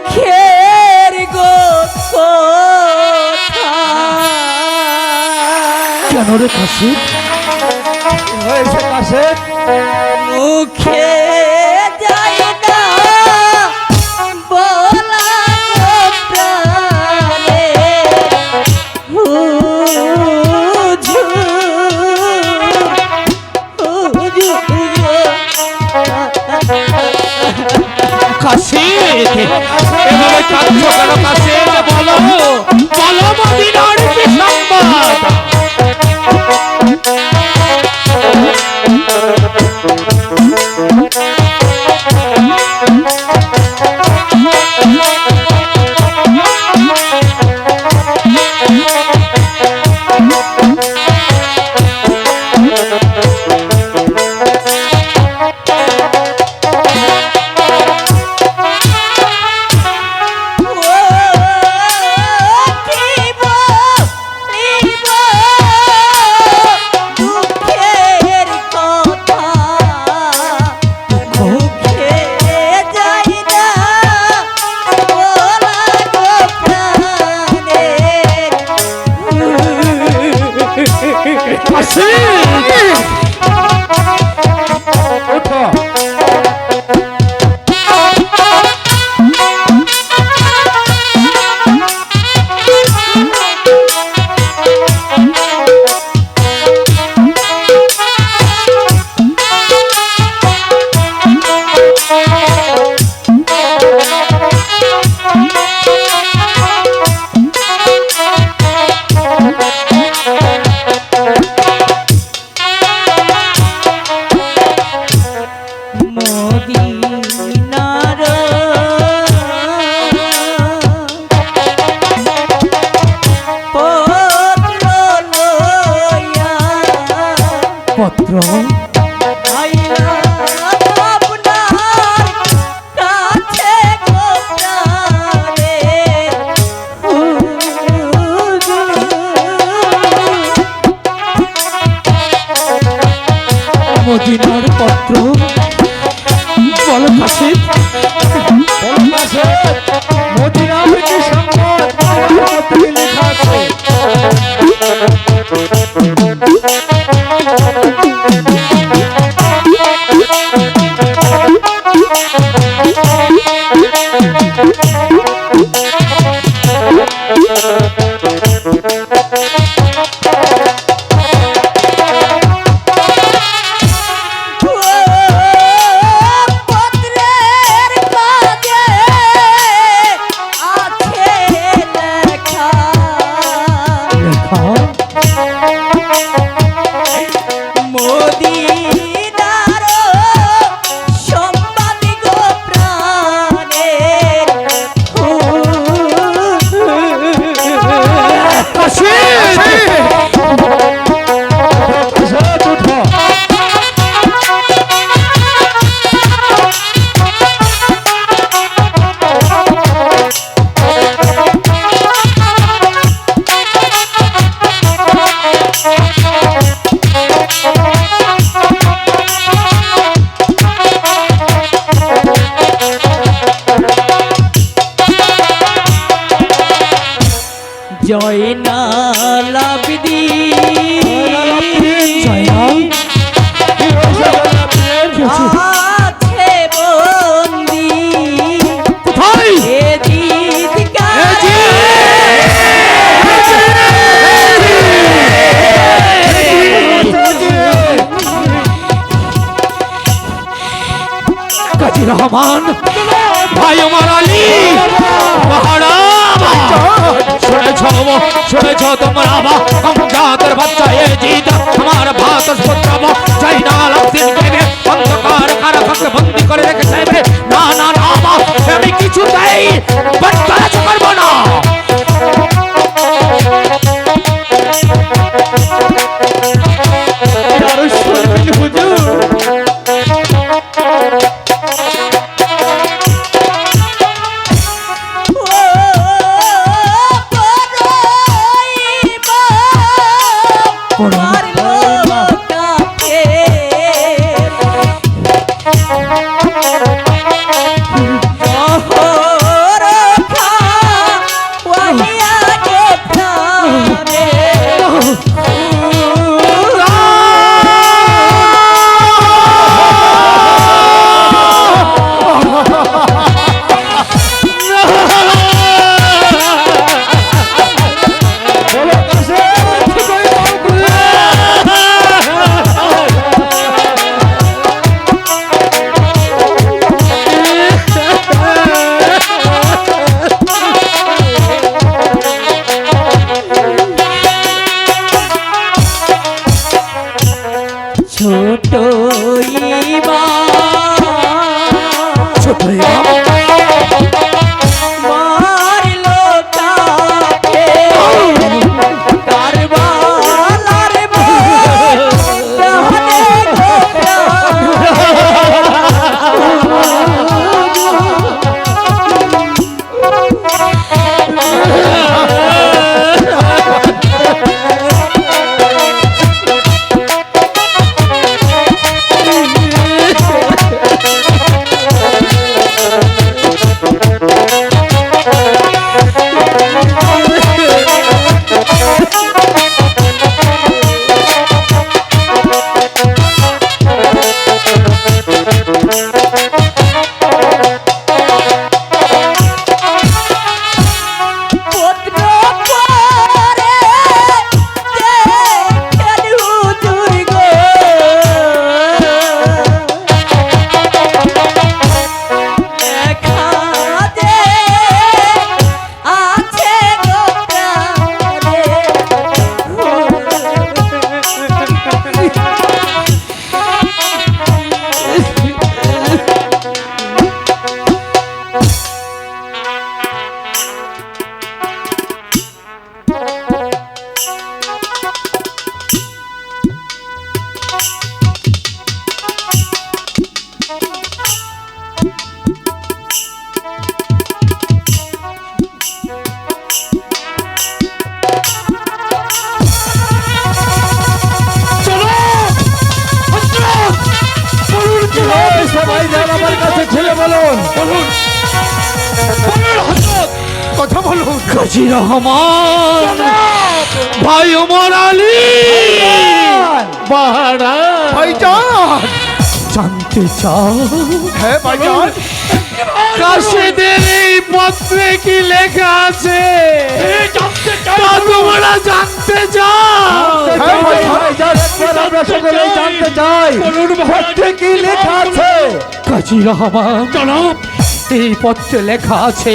মুখের গো কেন রে কাশি হয়েছে কাছে মুখে যাই বলো। বন্দি। কোথায়? এ দিদিকা। কাজী রহমান ভাই আমার আলী মহারামা শুনেছ শুনেছ তোমরা জাতের বাচ্চা এ জিত আমার ভাত পুত্র চাইনাল দিন কেবে অন্ধকার কারাখাকে বন্দি করে রেখে চাইবে না না না আমি কিছুতেই বরদাস্ত করব না। বলুন। কথা বলুন। কাজী রহমান। ভাই ওমর আলী। বাহারা। ভাইজান। জানতে চাও? হ্যাঁ ভাইজান। কাশিদের এই পত্রে কি লেখা আছে? তা তোমরা জানতে চাও। হ্যাঁ আমরা সকলেই জানতে চাই। পত্রে কি লেখা আছে? কাজী রহমান জনাব এই পত্রে লেখা আছে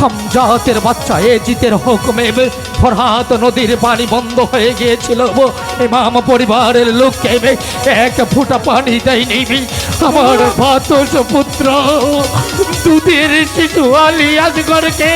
কমজাতের বাচ্চা এ জিতের হুকুমে ফরহাত নদীর পানি বন্ধ হয়ে গিয়েছিল ইমাম পরিবারের লোককে এক ফুটা পানি দেয়নি আমার ভাতস পুত্র দুধের শিশু আলী আজগরকে।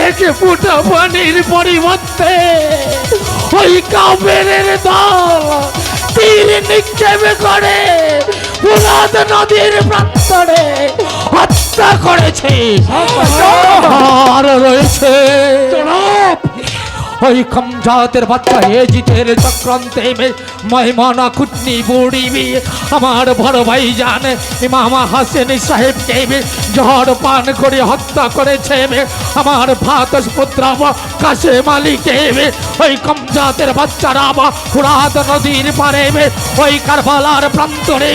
এক ফুটা পানির পরিবর্তে ওই কাবের দল তীর নিক্ষেপ করে পুরাত নদীর প্রান্তরে হত্যা করেছে। আর রয়েছে ওই কমজাতের বাচ্চা, এ জিতের চক্রান্তে মহিমানা কুটনি বুড়িবি। আমার বড় ভাই জান, ইমামা হাসেন সাহেবকে ঝড় পান করে হত্যা করেছে আমার ভাতস পুত্র কাশে মালিকে ওই কমজাতের বাচ্চারা ফুরাত নদীর পারে ওই কারবালার প্রান্তরে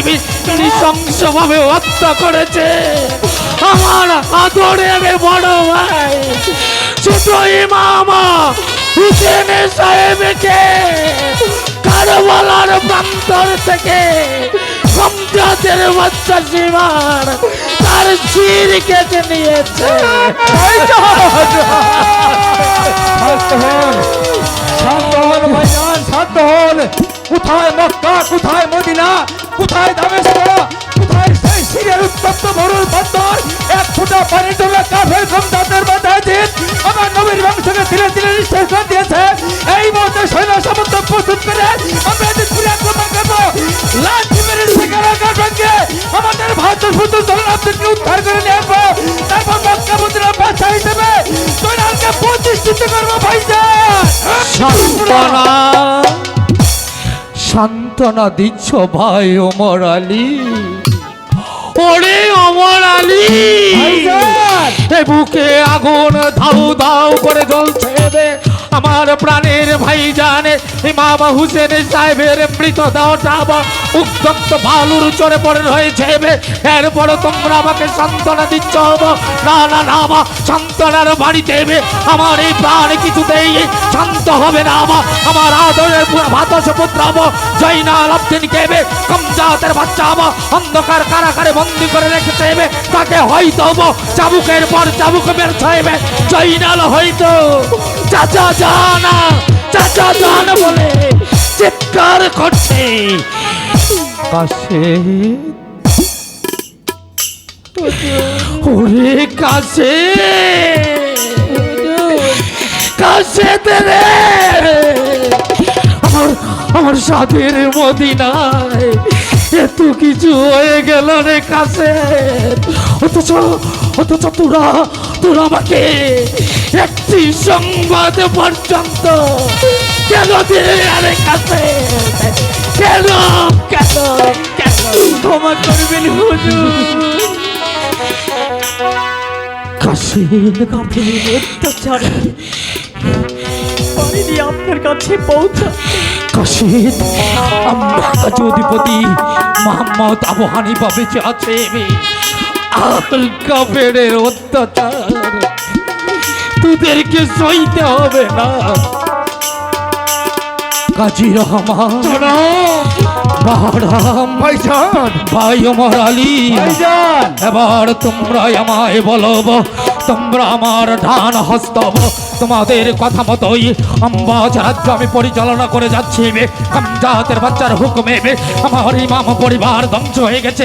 নৃশংসভাবে হত্যা করেছে। আমার আদরের বড় ভাই ছোট ইমামা হুসেন সাহেবকে কারবালার প্রান্তর থেকে কমজাতের বাচ্চা সীমার তার শির কেটে নিয়েছে। শান্ত হন ভাইজান, শান্ত হন। কোথায় মক্কা, কোথায় মদিনা, কোথায় এই মুহূর্তে সৈন্য প্রস্তুত করে আমরা আক্রমণ করব লাঠি মেরে আমাদের ভারতের উদ্ধার করে নিয়ে আসব। তারপর মক্কা মদিনার বাচ্চা হিসেবে প্রতিষ্ঠিত করব ভাইজান সান্ত্বনা। সান্ত্বনা দিচ্ছ ভাই ওমর আলী। ওরে অমর আলী! বুকে আগুন ধাউ ধাউ করে জ্বলছে। আমার প্রাণের ভাই জানে ইমাম হুসেন সাহেবের মৃত দেহটা উত্তপ্ত বালুর চরে পড়ে রয়েছে এরপর তোমরা আমাকে সান্ত্বনা দিচ্ছ না না না, মা, সান্ত্বনার বাড়িতে। আমার এই প্রাণ কিছুতেই শান্ত হবে না, মা আমার আদরের ভাতস পুত্র জৈনাল আব্দিনকে বে, কমজাতের বাচ্চা আমা অন্ধকার কারাগারে বন্দি করে রেখেছে। তাকে হয়তো চাবুকের পর চাবুক বের মেরেছে বে। জৈনাল হয়তো চাচা জানা চাচা জান বলে চিৎকার করছে। কাছে ওরে কাছে কাছে রে। আমার আমার সাথের মদিনায় এত কিছু হয়ে গেল রে কাছে অথচ অথচ তোরা তোরা আমাকে একটি সংবাদ পর্যন্ত কেন আরে কাছে? কেন কেন কেন? ক্ষমা করবেন হুজুর। কাশির আপনি অত্যাচারে পারিনি আপনার কাছে পৌঁছা। কাশিদ আমরা অধিপতি মোহাম্মদ আবু হানিফা বেঁচে আছে। আল কাফেরের অত্যাচার। তোদেরকে সইতে হবে না। কাজী রহমান। ভাই অমর আলী। এবার তোমরা আমায় বলব তোমরা আমার ধান হস্তব তোমাদের কথা মতোই রাজ্য আমি পরিচালনা করে যাচ্ছি আমজাতের বাচ্চার হুকুমে আমার ইমাম পরিবার ধ্বংস হয়ে গেছে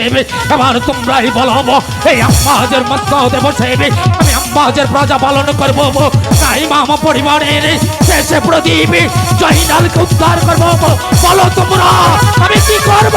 এবার তোমরাই বলব এই আম্বাজের মস্তদে বসে আমি আম্বাজের প্রজা পালন করব না ইমাম পরিবারের শেষে প্রদীপ জয়নালকে উদ্ধার করব বলো তোমরা, আমি কি করব?